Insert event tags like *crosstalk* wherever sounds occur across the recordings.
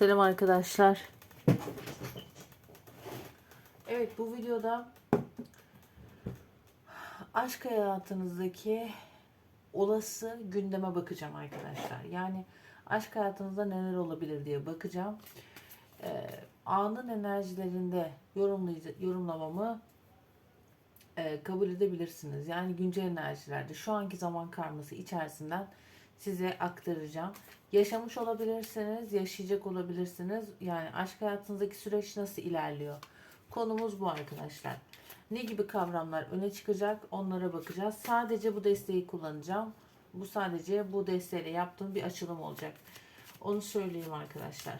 Selam arkadaşlar. Evet bu videoda aşk hayatınızdaki olası gündeme bakacağım arkadaşlar. Yani aşk hayatınızda neler olabilir diye bakacağım. Ee, anın enerjilerinde yorumlamamı e, kabul edebilirsiniz. Yani güncel enerjilerde şu anki zaman karması içerisinden size aktaracağım. Yaşamış olabilirsiniz, yaşayacak olabilirsiniz. Yani aşk hayatınızdaki süreç nasıl ilerliyor? Konumuz bu arkadaşlar. Ne gibi kavramlar öne çıkacak onlara bakacağız. Sadece bu desteği kullanacağım. Bu sadece bu desteğiyle yaptığım bir açılım olacak. Onu söyleyeyim arkadaşlar.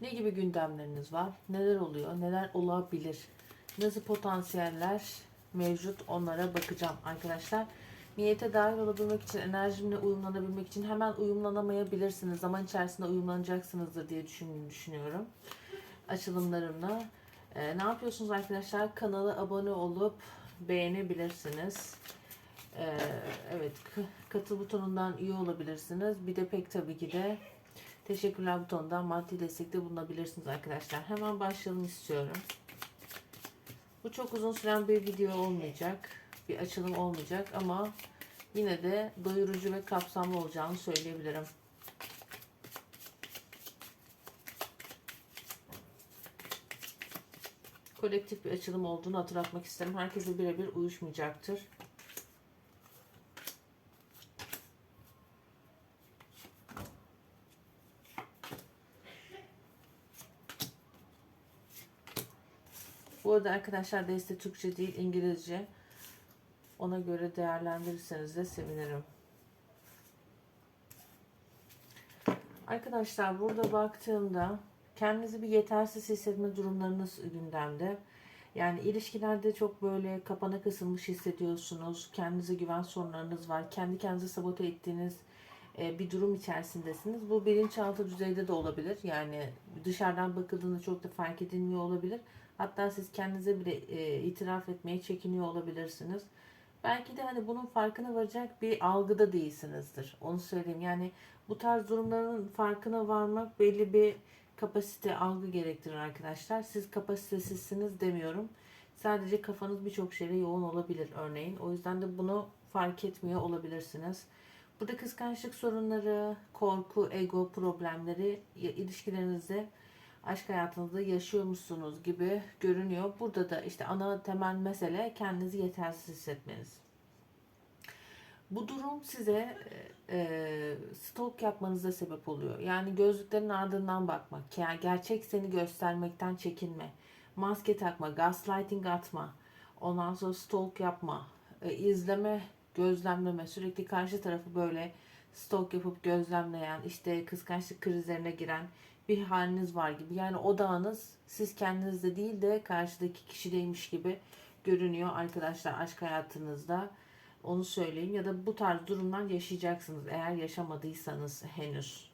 Ne gibi gündemleriniz var? Neler oluyor? Neler olabilir? Nasıl potansiyeller mevcut? Onlara bakacağım arkadaşlar. Niyete dahil olabilmek için, enerjimle uyumlanabilmek için hemen uyumlanamayabilirsiniz. Zaman içerisinde uyumlanacaksınızdır diye düşün, düşünüyorum. Açılımlarımla. Ee, ne yapıyorsunuz arkadaşlar? Kanala abone olup beğenebilirsiniz. Ee, evet, katıl butonundan üye olabilirsiniz. Bir de pek tabii ki de teşekkürler butonundan maddi destekte bulunabilirsiniz arkadaşlar. Hemen başlayalım istiyorum. Bu çok uzun süren bir video olmayacak. Bir açılım olmayacak ama yine de doyurucu ve kapsamlı olacağını söyleyebilirim. Kolektif bir açılım olduğunu hatırlatmak isterim. Herkese birebir uyuşmayacaktır. Bu arada arkadaşlar deste Türkçe değil İngilizce. Ona göre değerlendirirseniz de sevinirim. Arkadaşlar burada baktığımda kendinizi bir yetersiz hissetme durumlarınız gündemde. Yani ilişkilerde çok böyle kapana kısılmış hissediyorsunuz. Kendinize güven sorunlarınız var. Kendi kendinizi sabote ettiğiniz e, bir durum içerisindesiniz. Bu bilinçaltı düzeyde de olabilir. Yani dışarıdan bakıldığında çok da fark edilmiyor olabilir. Hatta siz kendinize bile e, itiraf etmeye çekiniyor olabilirsiniz. Belki de hani bunun farkına varacak bir algıda değilsinizdir. Onu söyleyeyim. Yani bu tarz durumların farkına varmak belli bir kapasite, algı gerektirir arkadaşlar. Siz kapasitesizsiniz demiyorum. Sadece kafanız birçok şeyle yoğun olabilir örneğin. O yüzden de bunu fark etmiyor olabilirsiniz. Burada kıskançlık sorunları, korku, ego problemleri ilişkilerinizde, aşk hayatınızda yaşıyor musunuz gibi görünüyor. Burada da işte ana temel mesele kendinizi yetersiz hissetmeniz. Bu durum size e, e, stalk yapmanıza sebep oluyor. Yani gözlüklerin ardından bakmak, yani gerçek seni göstermekten çekinme, maske takma, gaslighting atma, ondan sonra stalk yapma, e, izleme, gözlemleme, sürekli karşı tarafı böyle stalk yapıp gözlemleyen, işte kıskançlık krizlerine giren bir haliniz var gibi. Yani odağınız siz kendinizde değil de karşıdaki kişideymiş gibi görünüyor arkadaşlar aşk hayatınızda. Onu söyleyeyim ya da bu tarz durumlar yaşayacaksınız eğer yaşamadıysanız henüz.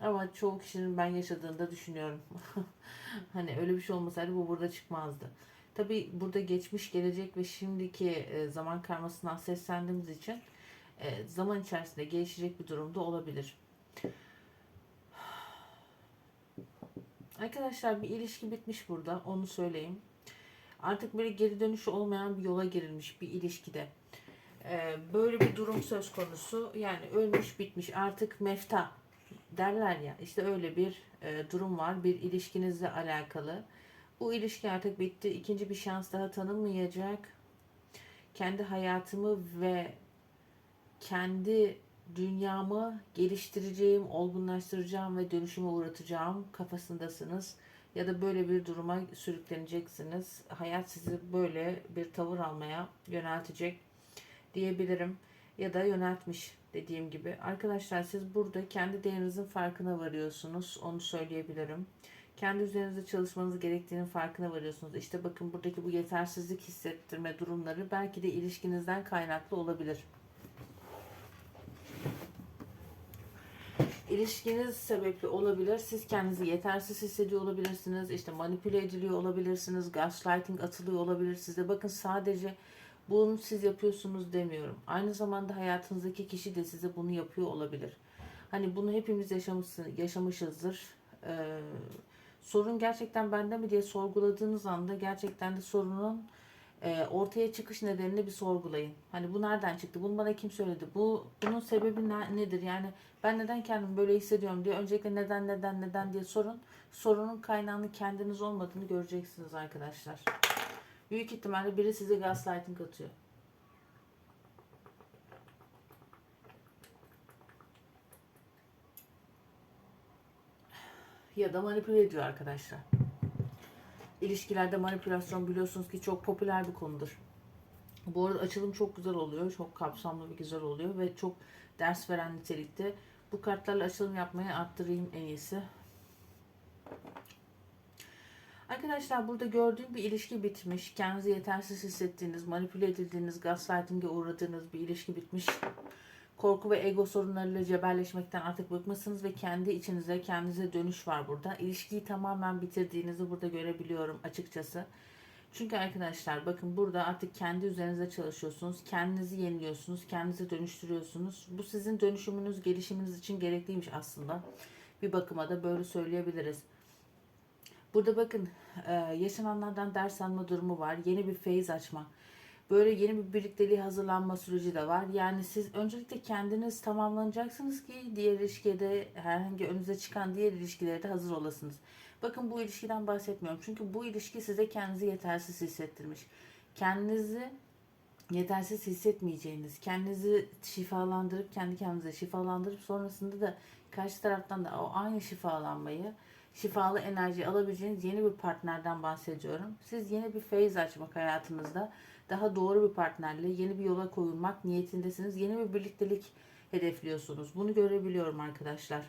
Ama çoğu kişinin ben yaşadığında düşünüyorum. *laughs* hani öyle bir şey olmasaydı bu burada çıkmazdı. Tabi burada geçmiş, gelecek ve şimdiki e, zaman karmasından seslendiğimiz için e, zaman içerisinde gelişecek bir durumda olabilir. Arkadaşlar bir ilişki bitmiş burada onu söyleyeyim. Artık böyle geri dönüşü olmayan bir yola girilmiş bir ilişkide. Ee, böyle bir durum söz konusu. Yani ölmüş bitmiş artık mefta derler ya işte öyle bir e, durum var bir ilişkinizle alakalı. Bu ilişki artık bitti. İkinci bir şans daha tanınmayacak. Kendi hayatımı ve kendi dünyamı geliştireceğim, olgunlaştıracağım ve dönüşüme uğratacağım kafasındasınız. Ya da böyle bir duruma sürükleneceksiniz. Hayat sizi böyle bir tavır almaya yöneltecek diyebilirim. Ya da yöneltmiş dediğim gibi. Arkadaşlar siz burada kendi değerinizin farkına varıyorsunuz. Onu söyleyebilirim. Kendi üzerinizde çalışmanız gerektiğinin farkına varıyorsunuz. İşte bakın buradaki bu yetersizlik hissettirme durumları belki de ilişkinizden kaynaklı olabilir. İlişkiniz sebepli olabilir. Siz kendinizi yetersiz hissediyor olabilirsiniz. İşte manipüle ediliyor olabilirsiniz. Gaslighting atılıyor olabilir size. Bakın sadece bunu siz yapıyorsunuz demiyorum. Aynı zamanda hayatınızdaki kişi de size bunu yapıyor olabilir. Hani bunu hepimiz yaşamışsın, yaşamışızdır. Ee, sorun gerçekten bende mi diye sorguladığınız anda gerçekten de sorunun e, ortaya çıkış nedenini bir sorgulayın. Hani bu nereden çıktı? Bunu bana kim söyledi? Bu bunun sebebi ne- nedir? Yani ben neden kendimi böyle hissediyorum diye öncelikle neden neden neden diye sorun. Sorunun kaynağını kendiniz olmadığını göreceksiniz arkadaşlar. Büyük ihtimalle biri size gaslighting atıyor. Ya da manipüle ediyor arkadaşlar. İlişkilerde manipülasyon biliyorsunuz ki çok popüler bir konudur. Bu arada açılım çok güzel oluyor. Çok kapsamlı ve güzel oluyor ve çok ders veren nitelikte. Bu kartlarla açılım yapmayı arttırayım en iyisi. Arkadaşlar burada gördüğüm bir ilişki bitmiş. Kendinizi yetersiz hissettiğiniz, manipüle edildiğiniz, gaslighting'e uğradığınız bir ilişki bitmiş. Korku ve ego sorunlarıyla cebelleşmekten artık bıkmışsınız ve kendi içinize, kendinize dönüş var burada. İlişkiyi tamamen bitirdiğinizi burada görebiliyorum açıkçası. Çünkü arkadaşlar bakın burada artık kendi üzerinize çalışıyorsunuz. Kendinizi yeniliyorsunuz. Kendinizi dönüştürüyorsunuz. Bu sizin dönüşümünüz, gelişiminiz için gerekliymiş aslında. Bir bakıma da böyle söyleyebiliriz. Burada bakın yaşananlardan ders alma durumu var. Yeni bir feyiz açma. Böyle yeni bir birlikteliğe hazırlanma süreci de var. Yani siz öncelikle kendiniz tamamlanacaksınız ki diğer ilişkide herhangi önünüze çıkan diğer ilişkilere de hazır olasınız. Bakın bu ilişkiden bahsetmiyorum. Çünkü bu ilişki size kendinizi yetersiz hissettirmiş. Kendinizi yetersiz hissetmeyeceğiniz, kendinizi şifalandırıp kendi kendinize şifalandırıp sonrasında da karşı taraftan da o aynı şifalanmayı, şifalı enerji alabileceğiniz yeni bir partnerden bahsediyorum. Siz yeni bir feyiz açmak hayatınızda, daha doğru bir partnerle yeni bir yola koyulmak niyetindesiniz. Yeni bir birliktelik hedefliyorsunuz. Bunu görebiliyorum arkadaşlar.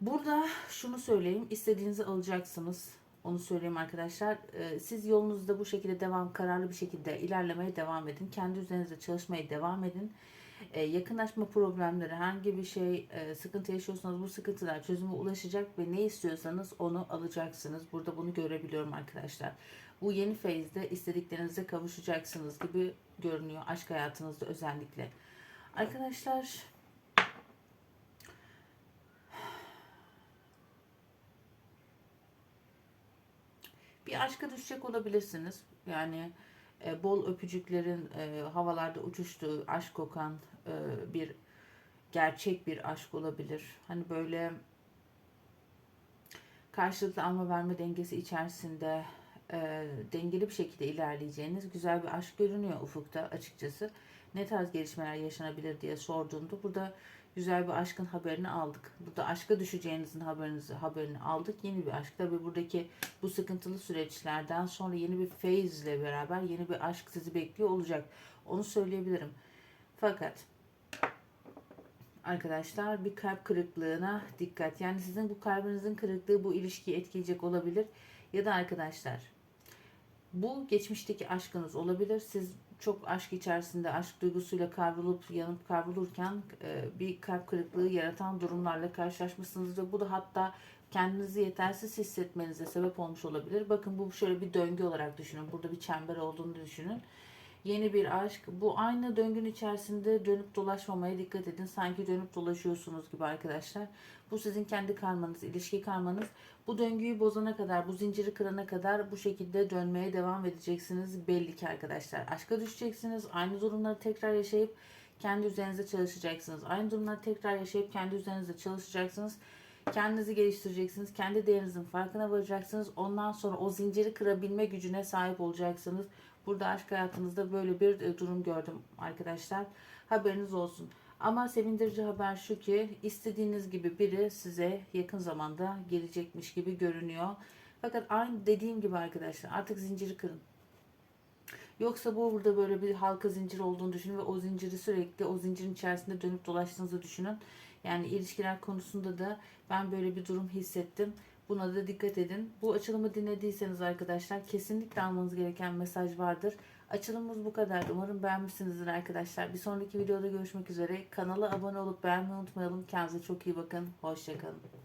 Burada şunu söyleyeyim. istediğinizi alacaksınız. Onu söyleyeyim arkadaşlar. Ee, Siz yolunuzda bu şekilde devam, kararlı bir şekilde ilerlemeye devam edin. Kendi üzerinizde çalışmaya devam edin. Ee, Yakınlaşma problemleri, hangi bir şey e, sıkıntı yaşıyorsanız bu sıkıntılar çözüme ulaşacak ve ne istiyorsanız onu alacaksınız. Burada bunu görebiliyorum arkadaşlar. Bu yeni feyizde istediklerinize kavuşacaksınız gibi görünüyor aşk hayatınızda özellikle. Arkadaşlar bir aşka düşecek olabilirsiniz. Yani e, bol öpücüklerin e, havalarda uçuştuğu, aşk kokan e, bir gerçek bir aşk olabilir. Hani böyle karşılıklı alma verme dengesi içerisinde e, dengeli bir şekilde ilerleyeceğiniz güzel bir aşk görünüyor ufukta açıkçası. Ne tarz gelişmeler yaşanabilir diye sorduğumda burada güzel bir aşkın haberini aldık. Burada aşka düşeceğinizin haberinizi haberini aldık. Yeni bir aşk. Tabii buradaki bu sıkıntılı süreçlerden sonra yeni bir feyizle beraber yeni bir aşk sizi bekliyor olacak. Onu söyleyebilirim. Fakat arkadaşlar bir kalp kırıklığına dikkat. Yani sizin bu kalbinizin kırıklığı bu ilişkiyi etkileyecek olabilir. Ya da arkadaşlar bu geçmişteki aşkınız olabilir. Siz çok aşk içerisinde aşk duygusuyla kavrulup yanıp kavrulurken e, bir kalp kırıklığı yaratan durumlarla karşılaşmışsınız ve bu da hatta kendinizi yetersiz hissetmenize sebep olmuş olabilir. Bakın bu şöyle bir döngü olarak düşünün. Burada bir çember olduğunu düşünün. Yeni bir aşk. Bu aynı döngünün içerisinde dönüp dolaşmamaya dikkat edin. Sanki dönüp dolaşıyorsunuz gibi arkadaşlar. Bu sizin kendi karmanız, ilişki karmanız. Bu döngüyü bozana kadar, bu zinciri kırana kadar bu şekilde dönmeye devam edeceksiniz belli ki arkadaşlar. Aşka düşeceksiniz. Aynı durumları tekrar yaşayıp kendi üzerinize çalışacaksınız. Aynı durumları tekrar yaşayıp kendi üzerinize çalışacaksınız. Kendinizi geliştireceksiniz. Kendi değerinizin farkına varacaksınız. Ondan sonra o zinciri kırabilme gücüne sahip olacaksınız. Burada aşk hayatınızda böyle bir e, durum gördüm arkadaşlar. Haberiniz olsun. Ama sevindirici haber şu ki istediğiniz gibi biri size yakın zamanda gelecekmiş gibi görünüyor. Fakat aynı dediğim gibi arkadaşlar artık zinciri kırın. Yoksa bu burada böyle bir halka zincir olduğunu düşünün ve o zinciri sürekli o zincirin içerisinde dönüp dolaştığınızı düşünün. Yani ilişkiler konusunda da ben böyle bir durum hissettim. Buna da dikkat edin. Bu açılımı dinlediyseniz arkadaşlar kesinlikle almanız gereken mesaj vardır. Açılımımız bu kadar. Umarım beğenmişsinizdir arkadaşlar. Bir sonraki videoda görüşmek üzere. Kanala abone olup beğenmeyi unutmayalım. Kendinize çok iyi bakın. Hoşçakalın.